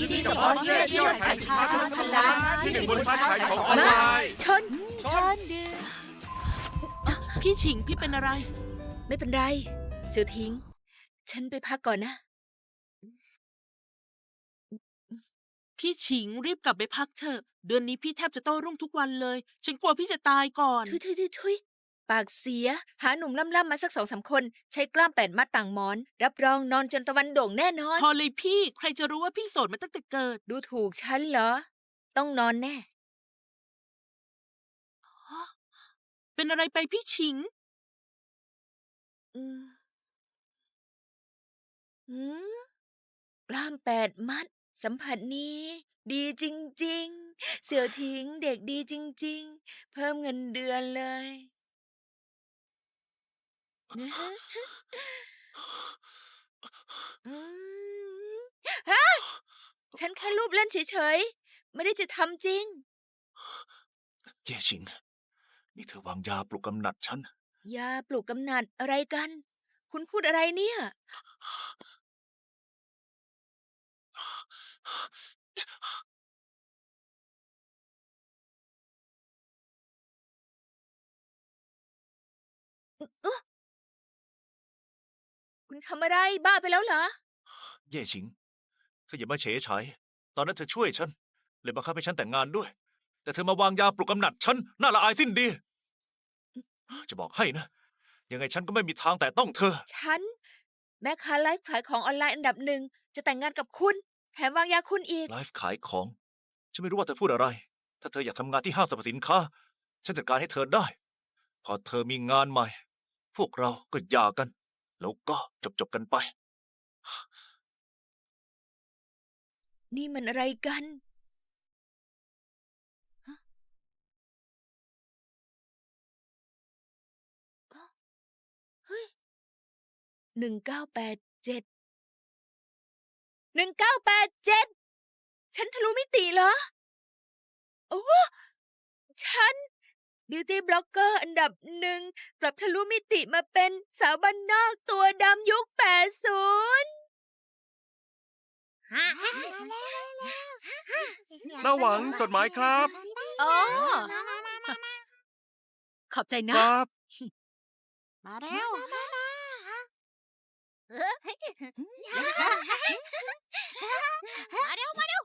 ยินดีกับบอสเร่ที่ยอดขายสินค้าทะลุพันล้านที่หนึ่งบนชาร์ตขายของออนไลน์ชนชันดีพี่ฉิงพี่เป็นอะไร ไม่เป็นไร เสือทิ้ง ฉันไปพักก่อนนะ พี่ฉิงรีบกลับไปพักเถอะ เดือนนี้พี่แทบจะโต้รุ่งทุกวันเลย ฉันกลัวพี่จะตายก่อน ทุยทุยทุยทุย ปากเสีย หาหนุ่มล่ำๆมาสักสองสามคน ใช้กล้ามแปดมัดต่างหมอน รับรองนอนจนตะวันโด่งแน่นอน พอเลยพี่ ใครจะรู้ว่าพี่โสดมาตั้งแต่เกิด ดูถูกฉันเหรอ ต้องนอนแน่ เป็นอะไรไปพี่ฉิง อืมอืมกล้ามแปดมัด สัมผัสนี้ ดีจริง ๆ เสี่ยวทิ้งเด็กดีจริง ๆ เพิ่มเงินเดือนเลย อืมฮะฉันแค่รูปเล่นเฉยๆ ไม่ได้จะทำจริง เย่ชิง นี่เธอวางยาปลุกกำหนัดฉัน ยาปลุกกำนัดอะไรกัน คุณพูดอะไรเนี่ย คุณทำอะไรบ้าไปแล้วเหรอ เย่ชิงเธออย่ามาเฉยฉายตอนนั้นเธอช่วยฉัน เลยบังคับให้ฉันแต่งงานด้วย แต่เธอมาวางยาปลุกกำหนัดฉันน่าละอายสิ้นดี จะบอกให้นะ ยังไงฉันก็ไม่มีทางแต่ต้องเธอ ฉัน แม่ค้าไลฟ์ขายของออนไลน์อันดับหนึ่งจะแต่งงานกับคุณ แถมวางยาคุณอีก ไลฟ์ขายของ ฉันไม่รู้ว่าเธอพูดอะไร ถ้าเธออยากทำงานที่ห้างสรรพสินค้า ฉันจัดการให้เธอได้ พอเธอมีงานใหม่ พวกเราก็หย่ากัน แล้วก็จบจบๆกันไป นี่มันอะไรกันฮะอ๊ะเฮ้ยหนึ่งเก้าแปดเจ็ด หนึ่งเก้าแปดเจ็ด ฉันทะลุมิติเหรอ โอ้ ฉัน บิวตี้บล็อกเกอร์อันดับหนึ่งกลับทะลุมิติมาเป็นสาวบ้านนอกตัวดำยุคแปดศูนย์น้าหวังจดหมายครับอ๋อขอบใจคนะรับ มาแล้วมาเร็วมาเร็ว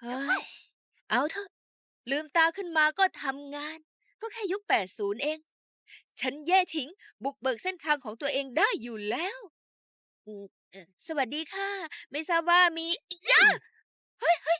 เฮ้ยเอาเถอะลืมตาขึ้นมาก็ทำงาน ก็แค่ยุค 80 เอง ฉันแย่ทิ้ง บุกเบิกเส้นทางของตัวเองได้อยู่แล้วอืมเอ่อสวัสดีค่ะ ไม่ทราบว่ามีย่าเฮ้ยเฮ้ย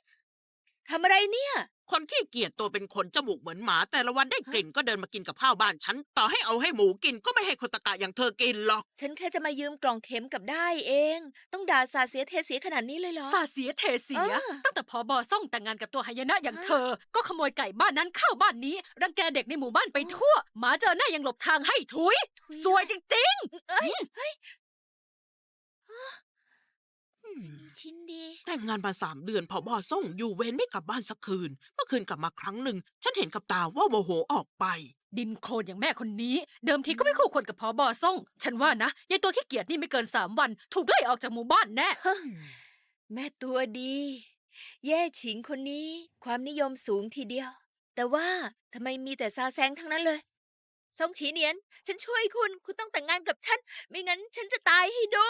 ทำอะไรเนี่ยคนขี้เกียจตัวเป็นคนจมูกเหมือนหมา แต่ละวันได้กลิ่นก็เดินมากินกับข้าวบ้านฉัน ต่อให้เอาให้หมูกินก็ไม่ให้คนตะกะอย่างเธอกินหรอก ฉันแค่จะมายืมกล่องเข็มกับได้เอง ต้องด่าสาเสียเทเสียขนาดนี้เลยเหรอ สาเสียเทเสีย เออ ตั้งแต่พอบอส่งแต่งงานกับตัวหายนะอย่างเธอ ก็ขโมยไก่บ้านนั้นเข้าบ้านนี้ รังแกเด็กในหมู่บ้านไปทั่ว หมาเจอหน้ายังหลบทางให้ถุย สวยจริงเอ้ย เฮ้ยชิ้นดี แต่งงานมาสามเดือนพอบอส่งอยู่เว้นไม่กลับบ้านสักคืน เมื่อคืนกลับมาครั้งหนึ่ง ฉันเห็นกับตาว่าโมโหออกไปๆดินโคลนอย่างแม่คนนี้ เดิมทีก็ไม่คู่ควรกับพอบอส่ง ฉันว่านะยายตัวขี้เกียจนี่ไม่เกินสามวัน ถูกไล่ออกจากหมู่บ้านแน่ แม่ตัวดี แย่ฉิงคนนี้ ความนิยมสูงทีเดียว แต่ว่าทำไมมีแต่ซาแซงทั้งนั้นเลย ซงฉีเนียน ฉันช่วยคุณ คุณต้องแต่งงานกับฉัน ไม่งั้นฉันจะตายให้ดู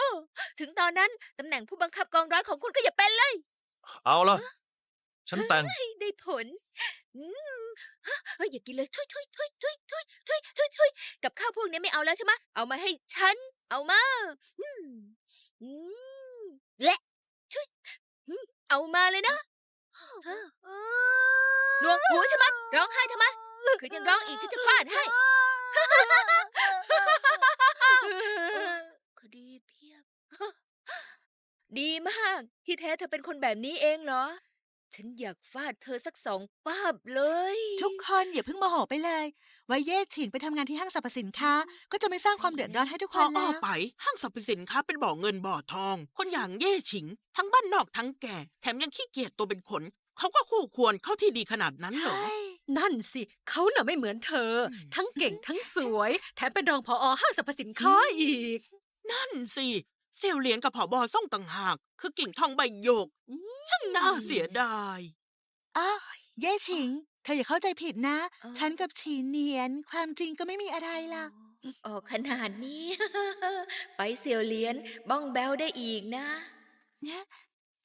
ถึงตอนนั้นตำแหน่งผู้บังคับกองร้อยของคุณก็อย่าเป็นเลย เอาละฉันแต่งให้ได้ผล อืมฮะเฮ้ยอย่ากินเลย ทุยทุยทุยทุยทุยทุยทุยทุยกับข้าวพวกนี้ไม่เอาแล้วใช่ไหมะเอามาให้ฉัน เอามา อืมอืมและทุยอืมเอามาเลยนะฮะหนวกหูใช่ไหมะร้องไห้ทำไม คือยังร้องอีกฉันจะฟาดให้ คดีเพียบ ดีมาก ที่แท้เธอเป็นคนแบบนี้เองเหรอ ฉันอยากฟาดเธอสักสองป้าบเลย ทุกคนอย่าเพิ่งโมโหไปเลย ไว้เย่ฉิงไปทำงานที่ห้างสรรพสินค้า ก็จะไม่สร้างความเดือดร้อนให้ทุกพคอนอแล้อกวไป ห้างสรรพสินค้าเป็นบ่อเงินบ่อทอง คนอย่างเย่ฉิง ทั้งบ้านนอกทั้งแก่ แถมยังขี้เกียจตัวเป็นขน เขาก็คู่ควรเข้าที่ดีขนาดนั้นเหรอ นั่นสิ เขาน่ะไม่เหมือนเธออืมทั้งเก่งทั้งสวย แถมเป็นรองพอห้างสรรพสินค้าอีก นั่นสิเสี่ยวเหลียงกับผอบอส่งต่างหาก คือกิ่งทองใบโยกช่างน่าน่าเสียดายอ้าวเย่ฉิง เธออย่าเข้าใจผิดนะอ๋อฉันกับฉีเนียน ความจริงก็ไม่มีอะไรล่ะออกขนาดนี้ ไปเสี่ยวเหรียญบ้องแบวได้อีกนะ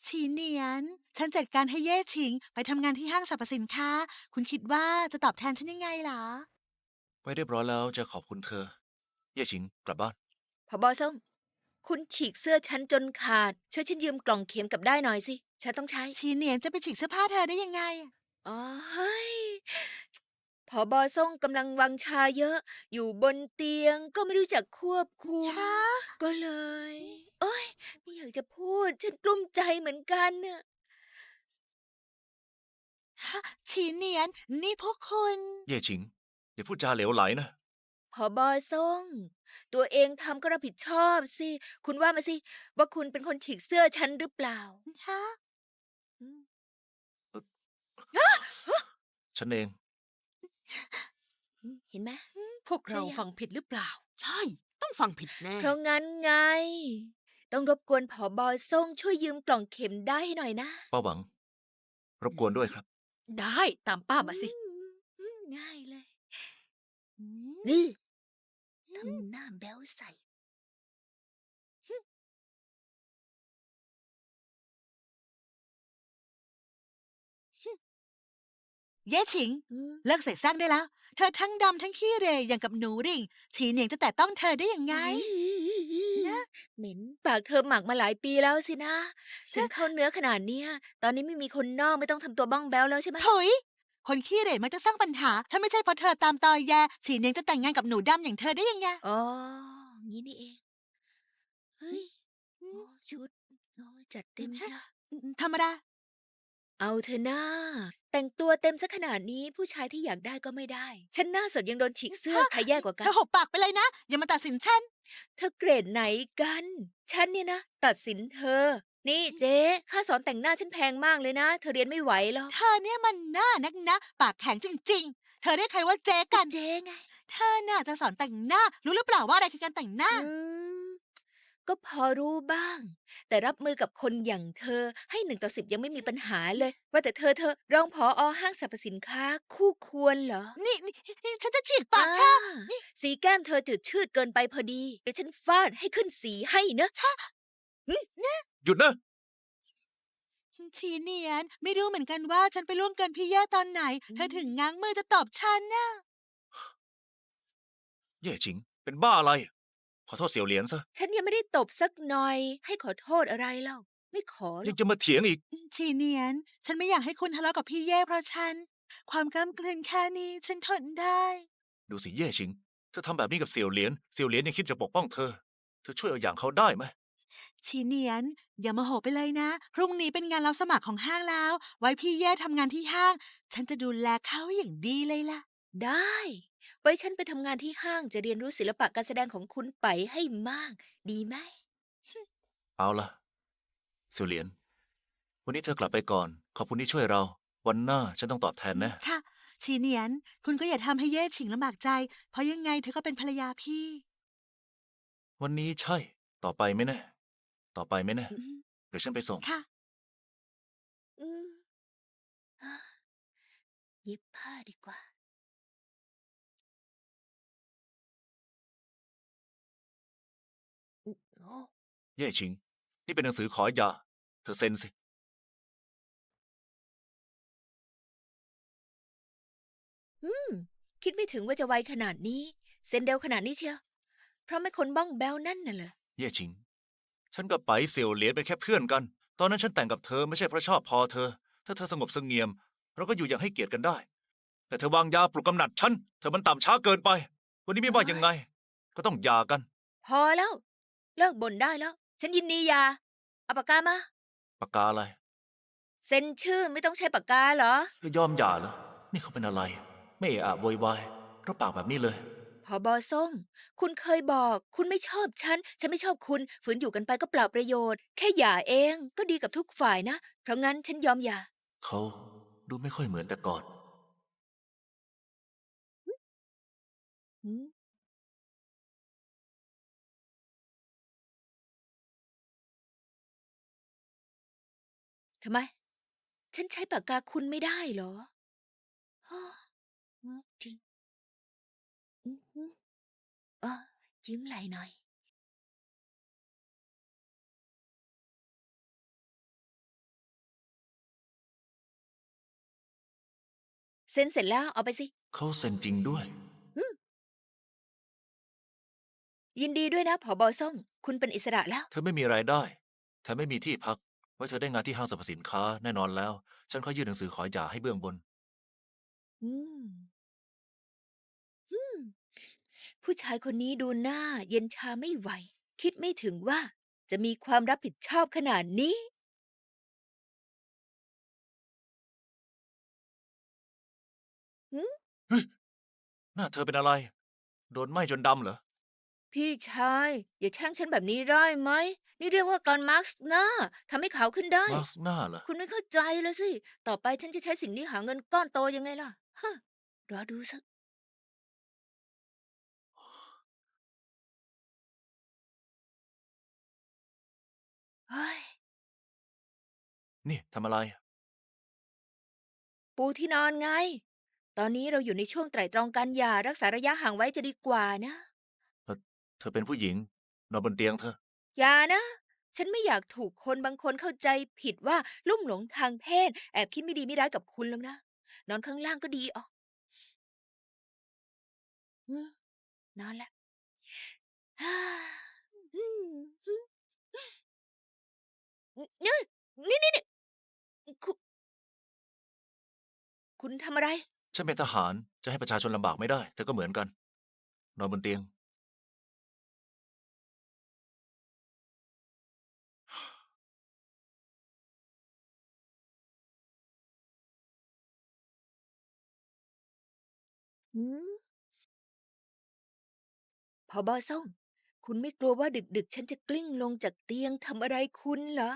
ฉีเนียน ฉันจัดการให้เย่ฉิง ไปทำงานที่ห้างสรรพสินค้า คุณคิดว่าจะตอบแทนฉันยังไงล่ะไว้เรียบร้อยแล้วจะขอบคุณเธอ เย่ชิงกลับบ้าน พอบอส่ง คุณฉีกเสื้อฉันจนขาด ช่วยฉันยืมกล่องเข็มกลับได้หน่อยสิ ฉันต้องใช้ฉีเนียนจะไปฉีกเสื้อผ้าเธอได้ยังไง อ๋อเฮ้ยพอบอส่งกำลังวังชาเยอะ อยู่บนเตียงก็ไม่รู้จักควบคุมคะก็เลย โอ้ยไม่อยากจะพูด ฉันกลุ้มใจเหมือนกันน่ะฉีเนียน นี่พวกคุณ เย่ชิง อย่าพูดจาเหลวไหลนะ พอบอส่ง ตัวเองทำก็รับผิดชอบสิ คุณว่ามาสิ ว่าคุณเป็นคนฉีกเสื้อฉันหรือเปล่าฮะอืมฉันเองเห็นไหม พวกเราใช่อะ ฟังผิดหรือเปล่า ใช่ ต้องฟังผิดแน่ เพราะงั้นไง ต้องรบกวนผอบอส่งช่วยยืมกล่องเข็มได้ให้หน่อยนะ ป้าหวัง รบกวนด้วยครับ ได้ตามป้ามาสิ อืมอืมง่ายเลยอืมนี่ทำหน้าแบ้วใส่ เย่ฉิงอืมเลิกเสกสร้างได้แล้ว เธอทั้งดำทั้งขี้เหรอย่างกับหนูริ่ง ฉีเนียนจะแต่ต้องเธอได้ยังไงนะ เหม็นปากเธอหมักมาหลายปีแล้วสินะ ถึงเข้าเนื้อขนาดเนี้ย ตอนนี้ไม่มีคนนอกไม่ต้องทำตัวบ้องแบ้วแล้วใช่ไหมถุย คนขี้เหร่มันจะสร้างปัญหา ถ้าไม่ใช่เพราะเธอตามตอยแยฉีเนียนจะแต่งงานกับหนูดำอย่างเธอได้ยังไงอ๋องี้นี่เอง เฮ้ยโอ้ชุดโอ้จัดเต็มจ้ะธรรมดา เอาเธอหน้า แต่งตัวเต็มซะขนาดนี้ผู้ชายที่อยากได้ก็ไม่ได้ ฉันหน้าสดยังโดนฉีกเสื้อใครแย่กว่ากัเธนอหบปากไปเลยนะ อย่ามาตัดสินฉัน เธอเกรดไหนกัน ฉันเนี่ยนะ ตัดสินเธอ นี่เจ๊ค่าสอนแต่งหน้าฉันแพงมากเลยนะ เธอเรียนไม่ไหวหรอกเธอเนี่ยมันหน้านักนะ ปากแข็งจริง ๆ เธอเรียกใครว่าเจ๊กัน เจ๊ไง เธอน่าจะสอนแต่งหน้า รู้หรือเปล่าว่าอะไรคือการแต่งหน้า อืม ก็พอรู้บ้าง แต่รับมือกับคนอย่างเธอให้หนึ่งต่อสิบยังไม่มีปัญหาเลย ว่าแต่เธอเธอรองผออห้างสรรพสินค้า คู่ควรเหรอนี่นี่นี่ฉันจะฉีกปากค่ะอ่าสีแก้มเธอจืดชืดเกินไปพอดีเดี๋ยวฉันฟาดให้ขึ้นสีให้นะหยุดนะ ชีเนียน ไม่รู้เหมือนกันว่าฉันไปล่วงเกินพี่แย่ตอนไหน เธอถึงง้างมือจะตอบฉันน่ะเย่ชิง เป็นบ้าอะไร ขอโทษเสี่ยวเหรียญซะฉันยังไม่ได้ตบสักหน่อย ให้ขอโทษอะไรเล่าไม่ขอหรยัองกจะมาเถียงอีกชีเนียน ฉันไม่อยากให้คุณทะเลาะกับพี่แย่เพราะฉัน ความกล้ามกลืนแค่นี้ฉันทนได้ ดูสิเย่ชิง เธอทำแบบนี้กับเสี่ยวเหรียญเสี่ยวเหรียญยังคิดจะปกป้องเธอ เธอช่วยเอาอย่างเขาได้ไหมชีเนียน อย่ามาโหไปเลยนะ พรุ่งนี้เป็นงานรับสมัครของห้างแล้ว ไว้พี่แย่ทำงานที่ห้าง ฉันจะดูแลเขาอย่างดีเลยล่ะ ได้ ไว้ฉันไปทำงานที่ห้างจะเรียนรู้ศิลปะการแสดงของคุณไปให้มาก ดีไหม เอาล่ะเสี่ยวเหรียญวันนี้เธอกลับไปก่อน ขอบคุณที่ช่วยเรา วันหน้าฉันต้องตอบแทนนะ ค่ะชีเนียน คุณก็อย่าทำให้แย่ฉิงลำบากใจ เพราะยังไงเธอก็เป็นภรรยาพี่ วันนี้ใช่ ต่อไปไหมนะต่อไปไหมนะอืมเดี๋ยวฉันไปส่ง ค่ะ อืมอะเย็บผ้าดีกว่า เย่ชิง นี่เป็นหนังสือขอหย่าเธอเซ็นสิ อืม คิดไม่ถึงว่าจะไวขนาดนี้ เซ็นเร็วขนาดนี้เชียวเพราะไม่คนบ้องแบวนั่นน่ะเหรอเย่ชิง ฉันกับไปเสี่ยวเหรียญเป็นแค่เพื่อนกัน ตอนนั้นฉันแต่งกับเธอไม่ใช่เพราะชอบพอเธอ ถ้าเธอสงบเสงเงียม เราก็อยู่อย่างให้เกียรติกันได้ แต่เธอวางยาปลุกกำหนัดฉัน เธอมันต่ำช้าเกินไป วันนี้ไม่ว่ายังไง ก็ต้องหย่ากัน พอแล้ว เลิกบ่นได้แล้ว ฉันยินดีหยาเอาปากกามา ปากกาอะไร เซ็นชื่อไม่ต้องใช้ปากกาเหรอเธอยอมหย่าเหรอ นี่เขาเป็นอะไร ไม่เอะอะโวยวายรับปากแบบนี้เลย พอบอส่ง คุณเคยบอก คุณไม่ชอบฉัน ฉันไม่ชอบคุณ ฝืนอยู่กันไปก็เปล่าประโยชน์ แค่หย่าเองก็ดีกับทุกฝ่ายนะ เพราะงั้นฉันยอมหย่า เขาดูไม่ค่อยเหมือนแต่ก่อน ทำไม ฉันใช้ปากกาคุณไม่ได้เหรอฮะจริงอือหืออะยืมไหลหน่อย เซ็นเสร็จแล้วเอาไปสิ เขาเซ็นจริงด้วย ยินดีด้วยนะผอบอส่งคุณเป็นอิสระแล้ว เธอไม่มีรายได้แถมไม่มีที่พัก ไว้เธอได้งานที่ห้างสรรพสินค้าแน่นอนแล้ว ฉันขอยื่นหนังสือขอหย่าให้เบื้องบน อืมอืมผู้ชายคนนี้ดูหน้าเย็นชาไม่ไหว คิดไม่ถึงว่าจะมีความรับผิดชอบขนาดนี้ หน้าเธอเป็นอะไร โดนไหม้จนดำเหรอ พี่ชาย อย่าแช่งฉันแบบนี้ได้ไหม นี่เรียกว่าการมาร์กหน้าทำให้ขาวขึ้นได้ มาร์กหน้าเหรอ คุณไม่เข้าใจแล้วสิ ต่อไปฉันจะใช้สิ่งนี้หาเงินก้อนโตยังไงล่ะฮะรอดูสัก เฮ้ย นี่ทำอะไร ปูที่นอนไง ตอนนี้เราอยู่ในช่วงไตร่ตรองการหย่ารักษาระยะห่างไว้จะดีกว่านะ เธอเป็นผู้หญิง นอนบนเตียงเธอ อย่านะ ฉันไม่อยากถูกคนบางคนเข้าใจผิดว่าลุ่มหลงทางเพศ แอบคิดไม่ดีไม่ร้ายกับคุณแล้วนะ นอนข้างล่างก็ดีออกนอนละนี่นี่นี่นี่คุณคุณทำอะไร ฉันเป็นทหารจะให้ประชาชนลำบากไม่ได้ เธอก็เหมือนกัน นอนบนเตียง หืมพอบอส่ง คุณไม่กลัวว่าดึกๆ ฉันจะกลิ้งลงจากเตียงทำอะไรคุณเหรอ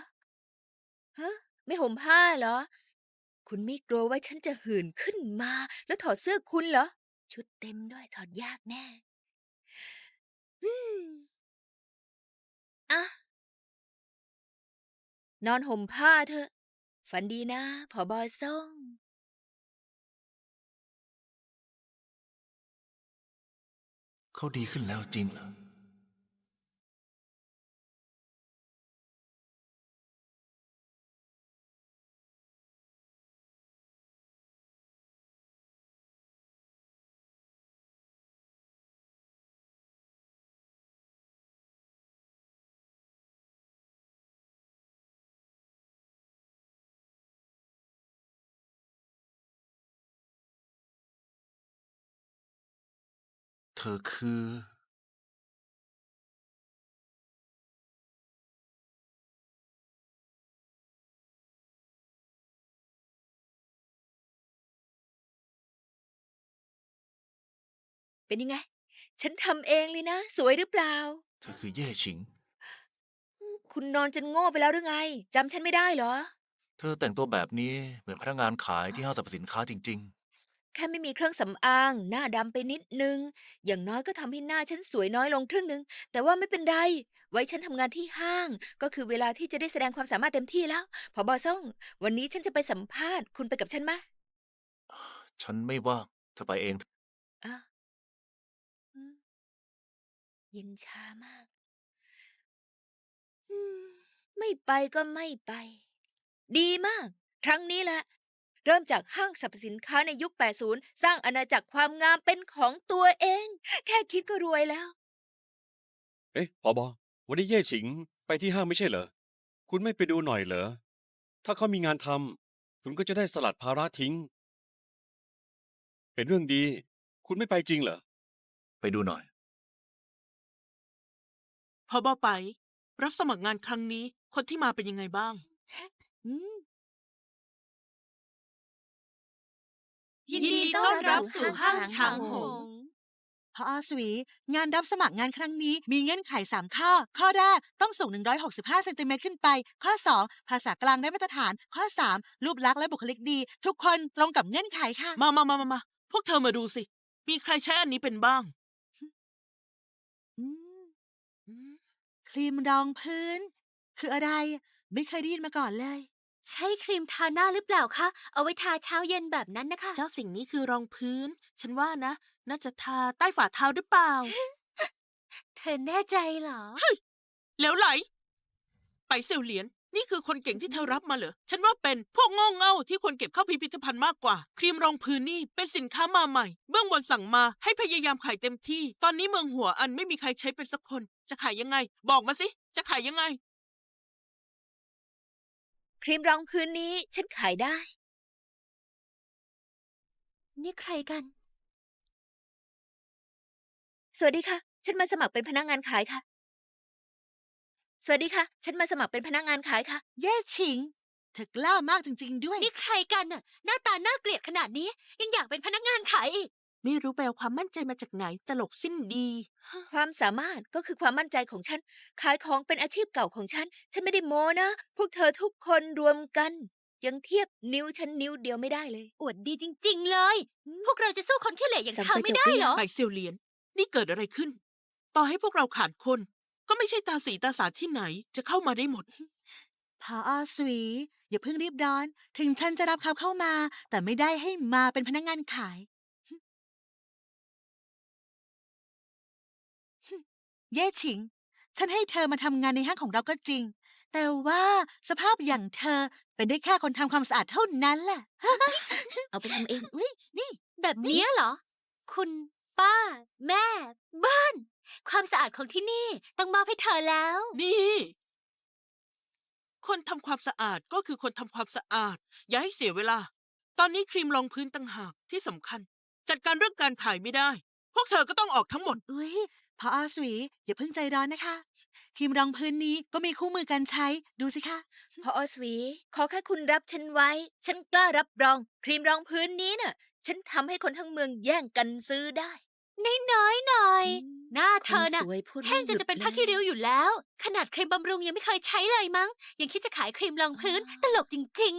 ฮะ ไม่ห่มผ้าเหรอ คุณไม่กลัวว่าฉันจะหื่นขึ้นมา แล้วถอดเสื้อคุณเหรอ ชุดเต็มด้วยถอดยากแน่อืมอะ นอนห่มผ้าเถอะ ฝันดีนะผอบอส่ง เขาดีขึ้นแล้วจริงเหรอ ธอคือ เป็นยังไง ฉันทำเองเลยนะ สวยหรือเปล่า เธอคือเย่ฉิง คุณนอนจนโง่ไปแล้วหรือไงจำฉันไม่ได้เหรอ เธอแต่งตัวแบบนี้เหมือนพนักงานขายที่ห้างสรรพสินค้าจริง แค่ไม่มีเครื่องสำอาง หน้าดำไปนิดนึง อย่างน้อยก็ทำให้หน้าฉันสวยน้อยลงครึ่งนึง แต่ว่าไม่เป็นไร ไว้ฉันทำงานที่ห้าง ก็คือเวลาที่จะได้แสดงความสามารถเต็มที่แล้ว พอบอส่ง วันนี้ฉันจะไปสัมภาษณ์ คุณไปกับฉันไหมๆฉันไม่ว่างเธอไปเอง อะอืมเย็นชามาก อืม ไม่ไปก็ไม่ไป ดีมาก ครั้งนี้แหละ เริ่มจากห้างสรรพสินค้าในยุค 80 สร้างอาณาจักรความงามเป็นของตัวเอง แค่คิดก็รวยแล้ว เอ๊ะพอบอวันนี้เย่ฉิงไปที่ห้างไม่ใช่เหรอ คุณไม่ไปดูหน่อยเหรอ ถ้าเขามีงานทำคุณก็จะได้สลัดภาระทิ้ง เป็นเรื่องดี คุณไม่ไปจริงเหรอ ไปดูหน่อย พอบอไป รับสมัครงานครั้งนี้คนที่มาเป็นยังไงบ้าง อืม ยินดีต้อนรับสู่ห้างฉางหง พออสวี งานรับสมัครงานครั้งนี้มีเงื่อนไข 3 ข้อ ข้อแรกต้องสูง 165เซนติเมตรขึ้นไป ข้อ 2 ภาษากลางได้มาตรฐาน ข้อ 3 รูปลักษณ์และบุคลิกดี ทุกคนตรงกับเงื่อนไขค่ะ มามามามามาพวกเธอมาดูสิ มีใครใช้อันนี้เป็นบ้าง อืมครีมรองพื้น คืออะไร ไม่เคยได้ยินมาก่อนเลย ใช่ครีมทาหน้าหรือเปล่าคะ เอาไว้ทาเช้าเย็นแบบนั้นนะคะ เจ้าสิ่งนี้คือรองพื้น ฉันว่านะ น่าจะทาใต้ฝ่าเท้าหรือเปล่า เธอแน่ใจเหรอ แล้วไหล ไปเซลเหลียน นี่คือคนเก่งที่เธอรับมาเหรอ ฉันว่าเป็นพวกโง่เง่าที่ควรเก็บเข้าพิพิธภัณฑ์มากกว่า ครีมรองพื้นนี่เป็นสินค้ามาใหม่ เบื้องบนสั่งมาให้พยายามขายเต็มที่ ตอนนี้เมืองหัวอันไม่มีใครใช้เป็นสักคน จะขายยังไง บอกมาสิ จะขายยังไง ครีมรองพื้นนี้ฉันขายได้ นี่ใครกัน สวัสดีค่ะ ฉันมาสมัครเป็นพนักงานขายค่ะ สวัสดีค่ะ ฉันมาสมัครเป็นพนักงานขายค่ะ เย่ฉิง เธอกล้ามากจริง ๆ ด้วย นี่ใครกันน่ะ หน้าตาน่าเกลียดขนาดนี้ ยังอยากเป็นพนักงานขายอีก ไม่รู้แปลความมั่นใจมาจากไหนตลกสิ้นดี ความสามารถก็คือความมั่นใจของฉัน ขายของเป็นอาชีพเก่าของฉัน ฉันไม่ได้โม้นะ พวกเธอทุกคนรวมกัน ยังเทียบนิ้วฉันนิ้วเดียวไม่ได้เลย อวดดีจริง ๆ เลย พวกเราจะสู้คนขี้เหร่อย่างสัมเธอปไม่จได้เปียเหรอไปเซลเหลียน นี่เกิดอะไรขึ้น ต่อให้พวกเราขาดคน ก็ไม่ใช่ตาสีตาสาที่ไหนจะเข้ามาได้หมดพออสวีอย่าเพิ่งรีบร้อน ถึงฉันจะรับเขาเข้ามา แต่ไม่ได้ให้มาเป็นพนักงานขาย เย่ฉิง ฉันให้เธอมาทำงานในห้างของเราก็จริง แต่ว่าสภาพอย่างเธอเป็นได้แค่คนทำความสะอาดเท่านั้นแหละ เอาไปทำเองอุ๊ยนี่ แบบเนี้ยเหรอ คุณป้า แม่ บ้าน ความสะอาดของที่นี่ต้องมอบให้เธอแล้ว นี่ คนทำความสะอาดก็คือคนทำความสะอาด อย่าให้เสียเวลา ตอนนี้ครีมรองพื้นต่างหากที่สำคัญ จัดการเรื่องการขายไม่ได้ พวกเธอก็ต้องออกทั้งหมด อุ้ย พออสวีอย่าเพิ่งใจร้อนนะคะครีมรองพื้นนี้ก็มีคู่มือการใช้ดูสิคะพออสวี ขอแค่คุณรับฉันไว้ ฉันกล้ารับรอง ครีมรองพื้นนี้น่ะ ฉันทำให้คนทั้งเมืองแย่งกันซื้อได้น้อยๆหน่อยอืมหน้าเธอน่ะคนสวยพูดไม่แห้งจนหยุดจะเป็นเลยผ้าขี้ริ้วอยู่แล้ว ขนาดครีมบำรุงยังไม่เคยใช้เลยมั้ง ยังคิดจะขายครีมรองพื้นตลกจริง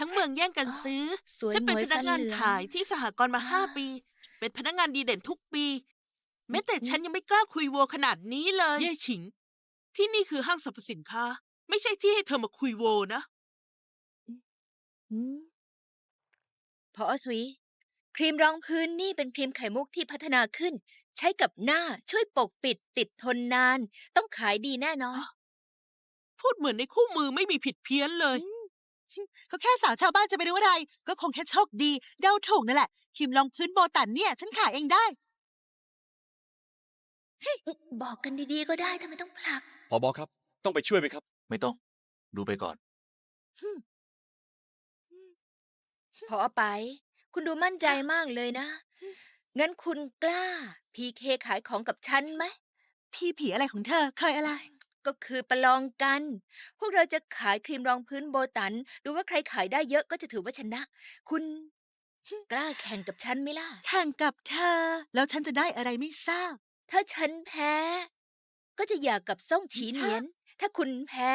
ทั้งเมืองแย่งกันซื้อสวยฉันเป็นหมพวยนักงานฟัเหลืองขายที่สหกรณ์มาห้าปี เป็นพนักงานดีเด่นทุกปี แม้แต่ฉันยังไม่กล้าคุยโวขนาดนี้เลยเย่ฉิง ที่นี่คือห้างสรรพสินค้า ไม่ใช่ที่ให้เธอมาคุยโวนะอืมพออสวีครีมรองพื้นนี่เป็นครีมไข่มุกที่พัฒนาขึ้น ใช้กับหน้าช่วยปกปิดติดทนนาน ต้องขายดีแน่นอน พูดเหมือนในคู่มือไม่มีผิดเพี้ยนเลย ก็แค่สาวชาวบ้านจะไปรู้อะไร ก็คงแค่โชคดี เดาถูกนั่นแหละ ครีมรองพื้นโบตันเนี่ย ฉันขายเองได้ บอกกันดีๆก็ได้ทำไมต้องผลัก พอบอครับ ต้องไปช่วยไหมครับ ไม่ต้อง ดูไปก่อน พอไป คุณดูมั่นใจมากเลยนะ งั้นคุณกล้า พีเคขายของกับฉันไหม พี่ผีอะไรของเธอ เคยอะไร ก็คือประลองกัน พวกเราจะขายครีมรองพื้นโบตัน ดูว่าใครขายได้เยอะก็จะถือว่าชนะ คุณ กล้าแข่งกับฉันไหมล่ะ แข่งกับเธอ แล้วฉันจะได้อะไรไม่ทราบ ถ้าฉันแพ้ ก็จะอยากกับซ่งฉีเหนียน ถ้าคุณแพ้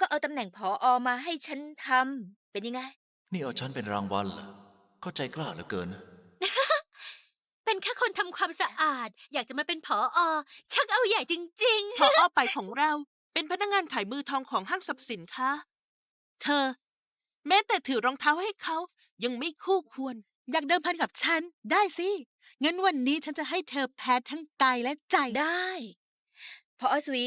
ก็เอาตำแหน่งผออมาให้ฉันทำเป็นยังไง นี่เอาฉันเป็นรางวัลเหรอเข้าใจกล้าเหลือเกินนะๆเป็นแค่คนทำความสะอาด อยากจะมาเป็นผออชักเอาใหญ่จริง พออ้อไปของเรา เป็นพนักงานขายมือทองของห้างสรรพสินค้า เธอ แม้แต่ถือรองเท้าให้เขายังไม่คู่ควร อยากเดิมพันกับฉัน ได้สิ งั้นวันนี้ฉันจะให้เธอแพ้ทั้งกายและใจ ได้ พออสวี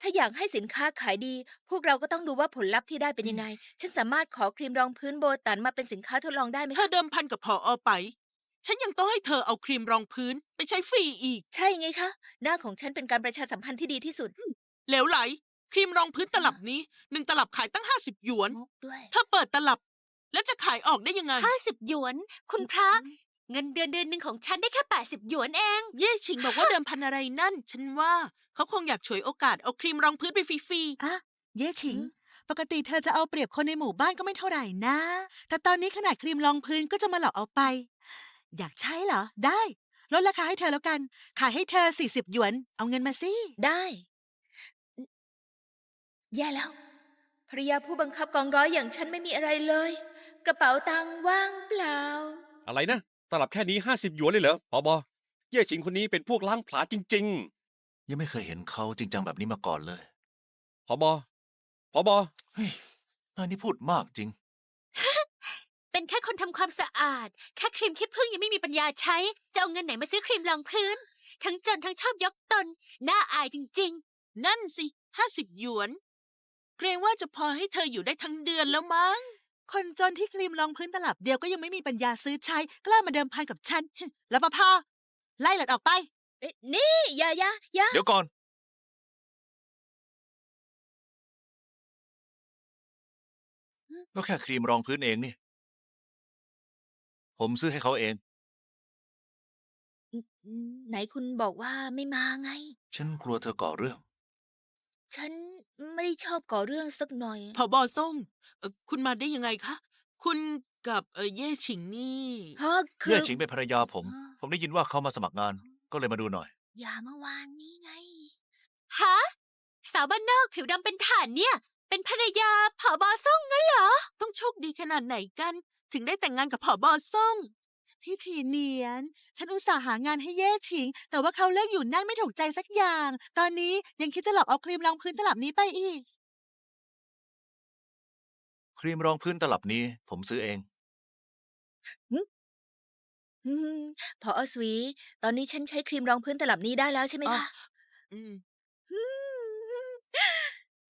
ถ้าอยากให้สินค้าขายดี พวกเราก็ต้องดูว่าผลลัพธ์ที่ได้เป็นยังไง ฉันสามารถขอครีมรองพื้นโบตันมาเป็นสินค้าทดลองได้ไหมเธอคะเดิมพันกับพออไป ฉันยังต้องให้เธอเอาครีมรองพื้นไปใช้ฟรีอีก ใช่ไงคะ หน้าของฉันเป็นการประชาสัมพันธ์ที่ดีที่สุดเหลวไหล ครีมรองพื้นตลับนี้หนึ่งตลับขายตั้งห้าสิบหยวน มุกด้วยเธอเปิดตลับ แล้วจะขายออกได้ยังไงๆห้าสิบหยวน คุณพระ เงินเดือนเดือนหนึ่งของฉันได้แค่แปดสิบหยวนเอง เย่ชิงบอกว่าเดิมพันอะไรนั่น ฉันว่าเขาคงอยากฉวยโอกาสเอาครีมรองพื้นไปฟรีอะเย่ฉิงหืมปกติเธอจะเอาเปรียบคนในหมู่บ้านก็ไม่เท่าไหร่นะ แต่ตอนนี้ขนาดครีมรองพื้นก็จะมาหลอกเอาไป อยากใช้เหรอ ได้ ลดราคาให้เธอแล้วกัน ขายให้เธอสี่สิบหยวน เอาเงินมาสิ ได้ แย่แล้วภรรยาผู้บังคับกองร้อยอย่างฉันไม่มีอะไรเลย กระเป๋าตังค์ว่างเปล่า อะไรนะ ตลับแค่นี้ห้าสิบหยวนเลยเหรอพอบอเย่ชิงคนนี้เป็นพวกล้างผลาญจริง ยังไม่เคยเห็นเขาจริงจังแบบนี้มาก่อนเลยๆพอบอพอบอเฮ้ยนายนี่พูดมากจริง เป็นแค่คนทำความสะอาด แค่ครีมขี้ผึ้งยังไม่มีปัญญาใช้ จะเอาเงินไหนมาซื้อครีมรองพื้น ทั้งจนทั้งชอบยกตน น่าอายจริง นั่นสิห้าสิบหยวน เกรงว่าจะพอให้เธออยู่ได้ทั้งเดือนแล้วมั้ง คนจนที่ครีมรองพื้นตลับเดียวก็ยังไม่มีปัญญาซื้อใช้กล้ามาเดิมพันกับฉัน แล้วปภไล่หลอดออกไป เอ๊ะนี่อย่าอย่าอย่าเดี๋ยวก่อน ก็แค่ครีมรองพื้นเองนี่ ผมซื้อให้เขาเองอืมไหนคุณบอกว่าไม่มาไง ฉันกลัวเธอก่อเรื่อง ฉัน ไม่ได้ชอบก่อเรื่องสักหน่อยผอบอส่งเอ่อคุณมาได้ยังไงคะ คุณกับเออเย่ฉิงนี่เพราะคืเย่อชิงเป็นภรรยาผมอ่าผมได้ยินว่าเขามาสมัครงาน ก็เลยมาดูหน่อย อย่าเมื่อวานนี้ไงๆฮะสาวบ้านนอกผิวดำเป็นฐานเนี่ย เป็นภรรยาผอบอส่งงั้นเหรอ ต้องโชคดีขนาดไหนกัน ถึงได้แต่งงานกับผอบอส่ง พี่ฉีเนียน ฉันอุตส่าห์หางานให้เย่ชิง แต่ว่าเขาเลือกอยู่นั่นไม่ถูกใจสักอย่าง ตอนนี้ยังคิดจะหลอกเอาครีมรองพื้นตลับนี้ไปอีก ครีมรองพื้นตลับนี้ผมซื้อเอง อืมพออสวี ตอนนี้ฉันใช้ครีมรองพื้นตลับนี้ได้แล้วใช่ไหมอ๋อ คะอืม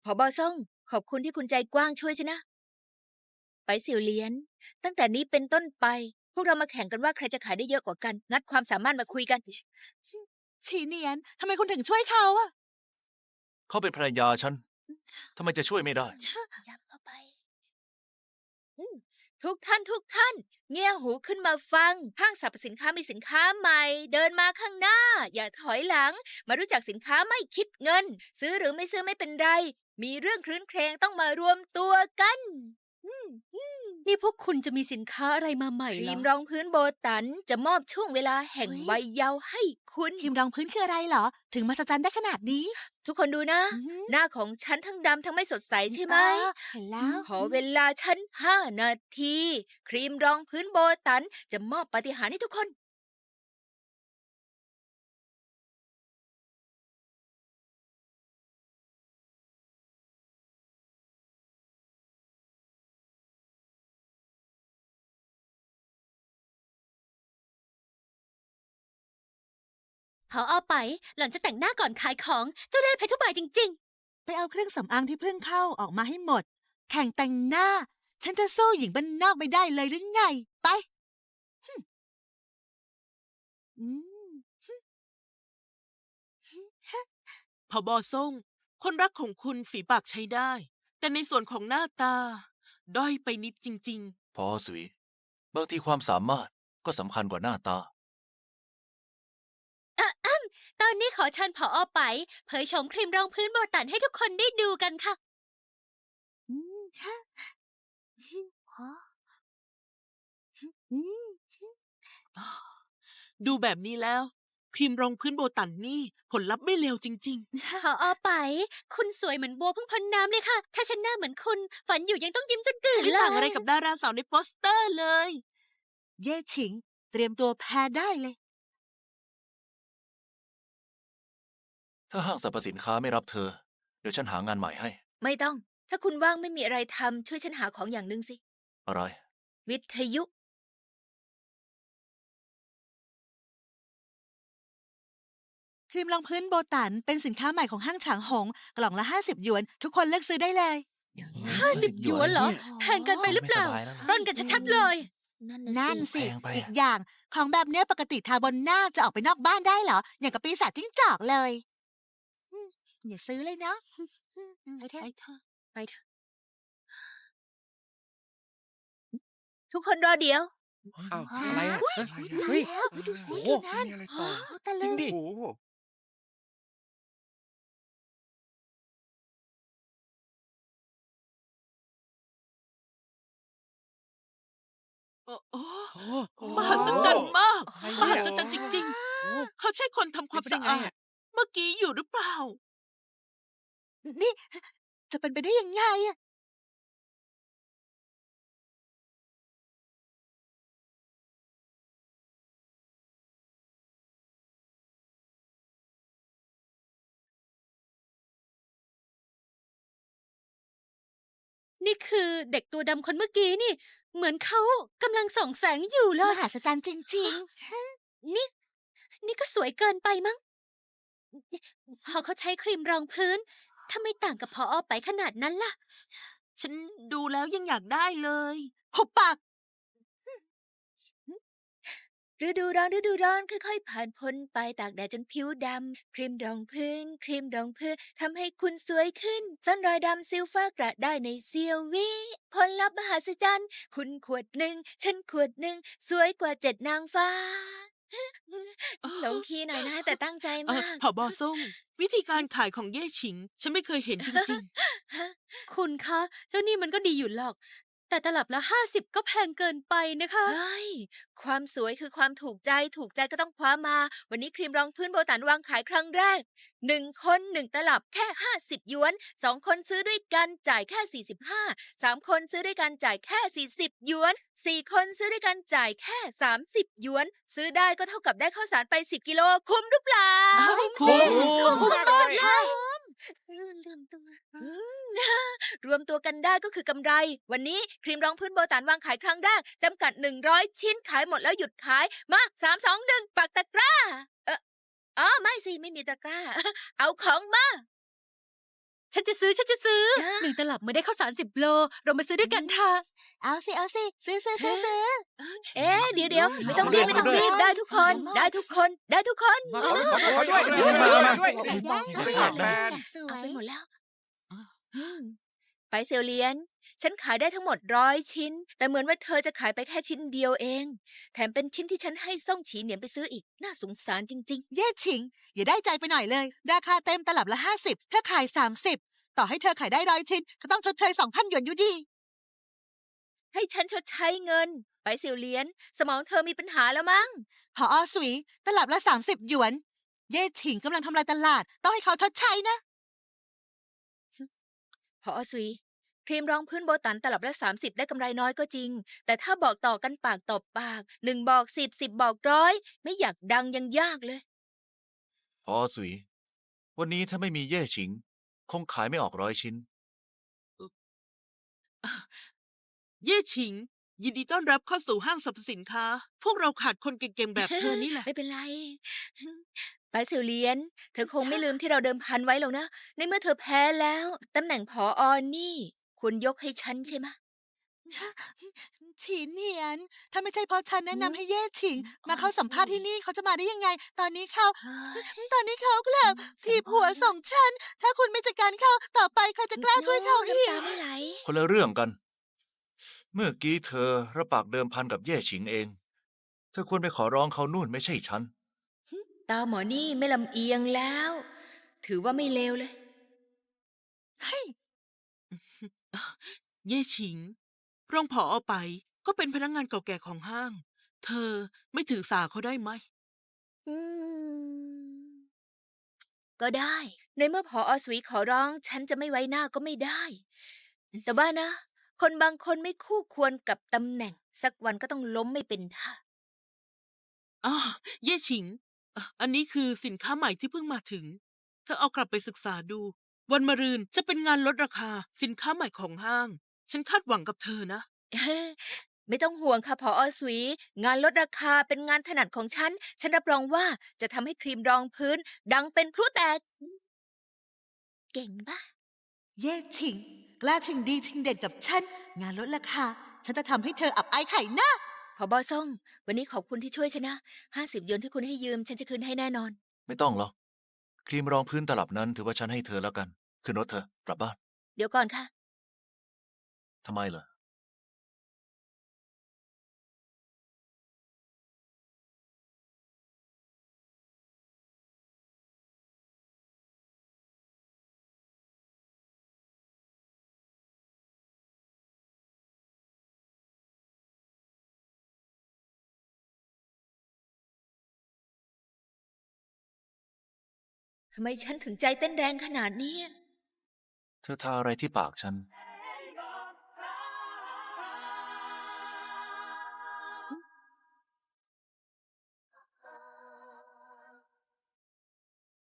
พอบอซ่ง ขอบคุณที่คุณใจกว้างช่วยฉันนะ ไปสิวเลียน ตั้งแต่นี้เป็นต้นไปพ วกเรามาแข่งกันว่าใครจะขายได้เยอะกว่ากัน งัดความสามารถมาคุยกัน ฉีเนียนทำไมคุณถึงช่วยเขาอะเขาเป็นภรรยาฉันทำไมจะช่วยไม่ได้ ย้ำเข้าไปอืมทุกท่านทุกท่าน เงี่ยหูขึ้นมาฟัง ห้างสรรพสินค้ามีสินค้าใหม่ เดินมาข้างหน้า อย่าถอยหลัง มารู้จักสินค้าไม่คิดเงิน ซื้อหรือไม่ซื้อไม่เป็นไร มีเรื่องครื้นเครงต้องมารวมตัวกันอืม นี่พวกคุณจะมีสินค้าอะไรมาใหม่คเหรรีอมรองพื้นโบตันจะมอบช่วงเวลาแห่งวัยเยาว์ให้คุณครีมรองพื้นคืออะไรเหรอ ถึงมาสจันได้ขนาดนี้ทุกคนดูนะ อืมหน้าของฉันทั้งดำทั้งไม่สดใสใช่ไหมเออเห็นแล้วขอเวลาฉันห้านาที ครีมรองพื้นโบตันจะมอบปาฏิหาริย์ให้ทุกคน พอเอาไปหล่อนจะแต่งหน้าก่อนขายของเจ้าเล่ห์เพชรทุกใบจริง ไปเอาเครื่องสำอางที่เพิ่งเข้าออกมาให้หมด แข่งแต่งหน้า ฉันจะสู้หญิงบ้านนอกไม่ได้เลยหรือไง ไปฮึ่มอืมผอบอส่ง คนรักของคุณฝีปากใช้ได้ แต่ในส่วนของหน้าตา ด้อยไปนิดจริงพอสวีบางทีความสามารถก็สำคัญกว่าหน้าตาๆ ตอนนี้ขอเชิญพอเอาไป เผยโฉมครีมรองพื้นโบตันให้ทุกคนได้ดูกันค่ะ อืมฮะฮะอืมๆดูแบบนี้แล้ว ครีมรองพื้นโบตันนี่ผลลัพธ์ไม่เลวจริงพอเอาไป คุณสวยเหมือนบัวเพิ่งพ้นน้ำเลยค่ะ ถ้าฉันหน้าเหมือนคุณ ฝันอยู่ยังต้องยิ้มจนตื่ๆนไม่เลยต่างอะไรกับดาราสาวในโปสเตอร์เลย เย่ฉิง เตรียมตัวแพ้ได้เลย ถ้าห้างสรรพสินค้าไม่รับเธอ เดี๋ยวฉันหางานใหม่ให้ ไม่ต้อง ถ้าคุณว่างไม่มีอะไรทำช่วยฉันหาของอย่างหนึ่งสิ อะไร วิทยุ ครีมรองพื้นโบตันเป็นสินค้าใหม่ของห้างฉางหง กล่องละ 50 หยวน ทุกคนเลือกซื้อได้เลย ห้าสิบหยวนเหรอ แพงเกินไปหรือเปล่า ไม่สบายแล้วนะ ร่อนกันชัดๆเลย นั่นนั่นนะสิสิ แพงไปอะ อีกอย่างของแบบเนี้ยปกติทาบนหน้าจะออกไปนอกบ้านได้เหรอ อย่างกับปีศาจจิ้งจอกเลยอืม อย่าซื้อเลยเนาะไปเถอะไปเถอะไปเถอะทุกคนรอเดี๋ยวอ้าวอะไรอะอุ๊ยอะไรอุ๊ยอะเฮ้ยแล้วดูสิโอ้โหนั่นมีอะไรต่อโอ้ตะจริลึงงดิโอ้โหโอ้โอ้โอ้โห มหัศจรรย์มาก อะไรมเนี่ย หัศจรรย์จริงๆ เขาใช่คนทำความเป็นไปสะได้ไงอาดอะเมื่อกี้อยู่หรือเปล่า นี่ จะเป็นไปได้ยังไงอะนี่คือเด็กตัวดำคนเมื่อกี้นี่ เหมือนเขากำลังส่องแสงอยู่เลมยหัศจรรย์จริง นี่ นี่ก็สวยเกินไปมั้ง พอเขาใช้ครีมรองพื้น ทำไมต่างกับพออไปขนาดนั้นล่ะ ฉันดูแล้วยังอยากได้เลยๆหุบปาก ฤดูร้อนฤดูร้อนค่อยๆ ผ่านพ้นไปตากแดดจนผิวดำ ครีมรองพื้น ครีมรองพื้นทำให้คุณสวยขึ้นซ่อนรอยดำซิลฟ้ากระได้ในเซียววิผลลัพธ์มหัศจรรย์ คุณขวดหนึ่ง ฉันขวดหนึ่ง สวยกว่าเจ็ดนางฟ้า หลงคีย์หน่อยนะแต่ตั้งใจเออมาก ผอบอส้ม วิธีการขายของเย่ฉิง ฉันไม่เคยเห็นจริงคุณคะ เจ้านี่มันก็ดีอยู่หรอก แต่ตลับละห้าสิบก็แพงเกินไปนะคะ เฮ้ย ความสวยคือความถูกใจ ถูกใจก็ต้องคว้ามา วันนี้ครีมรองพื้นโบตันวางขายครั้งแรก หนึ่งคนหนึ่งตลับแค่ห้าสิบหยวน สองคนซื้อด้วยกันจ่ายแค่สี่สิบห้า สามคนซื้อด้วยกันจ่ายแค่สี่สิบหยวน สี่คนซื้อด้วยกันจ่ายแค่สามสิบหยวน ซื้อได้ก็เท่ากับได้ข้าวสารไปสิบกิโล คุ้มหรือเปล่าๆคุ้ม คุ้มสุดๆเลยลืมตัวอืม รวมตัวกันได้ก็คือกำไร วันนี้ครีมรองพื้นโบตันวางขายครั้งแรกจำกัด 100 ชิ้นขายหมดแล้วหยุดขายมาสามสองหนึ่งปักตะกร้า เอออ๋อไม่สิไม่มีตะกร้า เอาของมา ฉันจะซื้อฉันจะซื้ออ่าหนึ่งตลับไม่ได้ข้าวสารสิบโล เรามาซื้อด้วยกันเถอะเอาสิเอาสิซื้อซื้อซื้อซื้อ เอ๊ะเดี๋ยวเดี๋ยวไม่ต้องรีบไม่ต้องรีบได้ทุกคน ได้ทุกคนได้ทุกคน มาเอาขอด้วยด้วยด้วยด้วยด้วย สวย สวยแบนสวเอายไปหมดแล้วอืม ไปเซลเลียน ฉันขายได้ทั้งหมดร้อยชิ้น แต่เหมือนว่าเธอจะขายไปแค่ชิ้นเดียวเอง แถมเป็นชิ้นที่ฉันให้ส่งฉีเหนียนไปซื้ออีก น่าสงสารจริงเย่ฉิง อย่าได้ใจไปหน่อยเลย ราคาเต็มตลับละห้าสิบถ้าขายสามสิบต่อให้เธอขายได้ร้อยชิ้น ก็ต้องชดเชยสองพันหยวนอยู่ดีๆให้ฉันชดใช้เงิน ไปเซลเลียน สมองเธอมีปัญหาแล้วมั้ง พออสวีตลับละสามสิบหยวน เย่ฉิงกำลังทำลายตลาด ต้องให้เขาชดใช้นะ พออสุยครีมรองพื้นโบตันตลับละ30ได้กำไรน้อยก็จริง แต่ถ้าบอกต่อกันปากต่อปากหนึ่งบอกสิบสิบบอกร้อยไม่อยากดังยังยากเลย พอสุย วันนี้ถ้าไม่มีเย่ฉิง คงขายไม่ออกร้อยชิ้น เย่ฉิง ยินดีต้อนรับเข้าสู่ห้างสรรพสินค้า พวกเราขาดคนเก่งๆแบบเธอนี่แหละ ไม่เป็นไรไปเสี่ยวเลียน เธอคงไม่ลืมที่เราเดิมพันไว้หรอกนะ ในเมื่อเธอแพ้แล้ว ตำแหน่งผออนี่ควรยกให้ฉันใช่ไหมะฉีเนียน ถ้าไม่ใช่เพราะฉันแนะนำให้เย่ฉิง มาเข้าสัมภาษณ์ที่นี่เขาจะมาได้ยังไง ตอนนี้เขา ตอนนี้เขากลับทีบหัวส่งฉัน ถ้าคุณไม่จัดการเขาต่อไปใครจะกล้าช่วยเขาอีน้ำกตาไม่ไหลคนละเรื่องกัน เมื่อกี้เธอระปากเดิมพันกับเย่ฉิงเอง เธอควรไปขอร้องเขานู่นไม่ใช่ฉัน ตาหมอนี่ไม่ลำเอียงแล้ว ถือว่าไม่เลวเลยเย่ฉิง รองผออไปก็เป็นพนักงานเก่าแก่ของห้าง เธอไม่ถือสาเขาได้ไหม อืม ก็ได้ ในเมื่อพออสวีขอร้อง ฉันจะไม่ไว้หน้าก็ไม่ได้ แต่ว่านะ คนบางคนไม่คู่ควรกับตำแหน่ง สักวันก็ต้องล้มไม่เป็นท่า อ๋อ เย่ฉิง อะอันนี้คือสินค้าใหม่ที่เพิ่งมาถึง เธอเอากลับไปศึกษาดู วันมะรืนจะเป็นงานลดราคาสินค้าใหม่ของห้าง ฉันคาดหวังกับเธอนะ ไม่ต้องห่วงค่ะพออสวี งานลดราคาเป็นงานถนัดของฉัน ฉันรับรองว่าจะทำให้ครีมรองพื้น ดังเป็นพลุแตก เก่งปะเย่ฉิงกล้าชิงดีชิงเด่นกับฉัน งานลดราคา ฉันจะทำให้เธออับอายไข่หน้า พอบอซ่งวันนี้ขอบคุณที่ช่วยฉันนะห้าสิบยวนที่คุณให้ยืม ฉันจะคืนให้แน่นอน ไม่ต้องหรอก ครีมรองพื้นตลับนั้นถือว่าฉันให้เธอแล้วกัน ขึ้นรถเธอกลับบ้าน เดี๋ยวก่อนค่ะ ทำไมเหรอ ทำไมฉันถึงใจเต้นแรงขนาดนี้ เธอทาอะไรที่ปากฉัน